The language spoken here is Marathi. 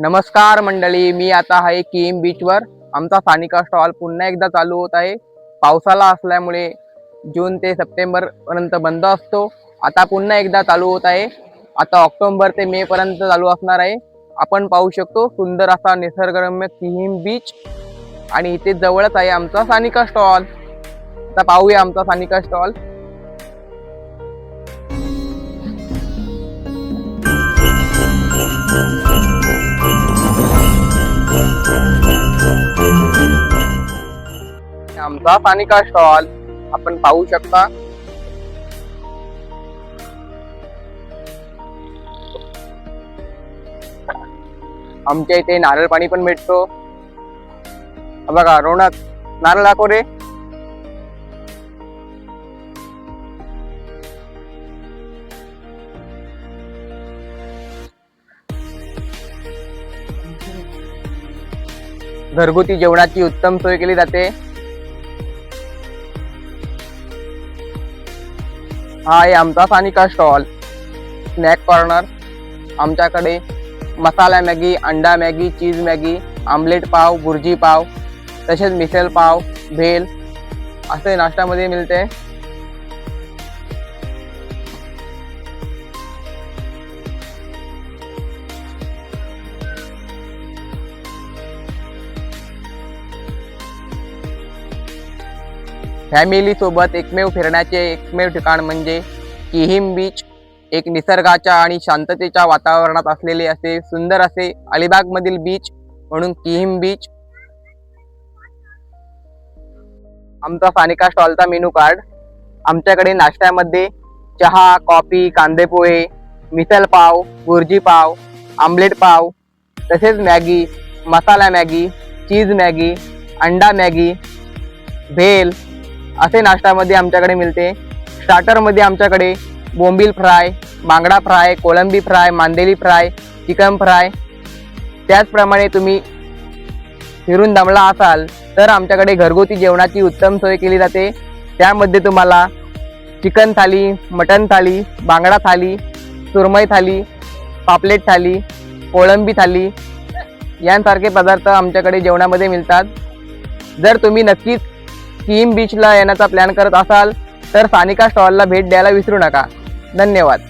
नमस्कार मंडळी मी आता आहे किम बीचवर आमचा सानिका स्टॉल पुन्हा एकदा चालू होत आहे. पावसाला असल्यामुळे जून ते सप्टेंबर पर्यंत बंद असतो. आता पुन्हा एकदा चालू होत आहे. आता ऑक्टोबर ते मे पर्यंत चालू असणार आहे. आपण पाहू शकतो सुंदर असा निसर्गरम्य किहीम बीच आणि इथे जवळच आहे आमचा सानिका स्टॉल आता पाहूया आमचा सानिका स्टॉल आमचा सानिका स्टॉल आपण पाहू शकता. आमच्या इथे नारळ पाणी पण भेटतो बघा रोनक नारळ दाखव रे. घरगुती जेवणाची उत्तम सोय केली जाते. हा आहे आमचा सानिका स्टॉल. स्नॅक कॉर्नर आमच्याकडे मसाला मॅगी अंडा Maggi cheese Maggi omelette pav bhurji pav तसेच मिसळ पाव भेल असे नाश्त्यामध्ये मिळते. फॅमिलीसोबत एकमेव फिरण्याचे एकमेव ठिकाण म्हणजे किहिम बीच. एक निसर्गाच्या आणि शांततेच्या वातावरणात असलेले असे सुंदर असे अलिबागमधील बीच म्हणून किहिम बीच. आमचा सानिका स्टॉलचा मेनू कार्ड. आमच्याकडे नाश्त्यामध्ये चहा कॉफी कांदे पोहे मिसल पाव बुर्जी पाव आमलेट पाव तसेच Maggi masala Maggi cheese Maggi अंडा मॅगी भेल असे नाश्त्यामध्ये आमच्याकडे मिळते. स्टार्टरमध्ये आमच्याकडे बोंबील फ्राय बांगडा फ्राय कोळंबी फ्राय मांदेली फ्राय चिकन फ्राय. त्याचप्रमाणे तुम्ही फिरून दमला असाल तर आमच्याकडे घरगुती जेवणाची उत्तम सोय केली जाते. त्यामध्ये तुम्हाला चिकन थाली मटन थाली बांगडा थाली सुरमई थाली पापलेट थाली कोळंबी थाली यांसारखे पदार्थ आमच्याकडे जेवणामध्ये मिळतात. जर तुम्ही नक्कीच किम बीचला येण्याचा प्लॅन करत असाल तर सानिका स्टॉलला भेट द्यायला विसरू नका. धन्यवाद.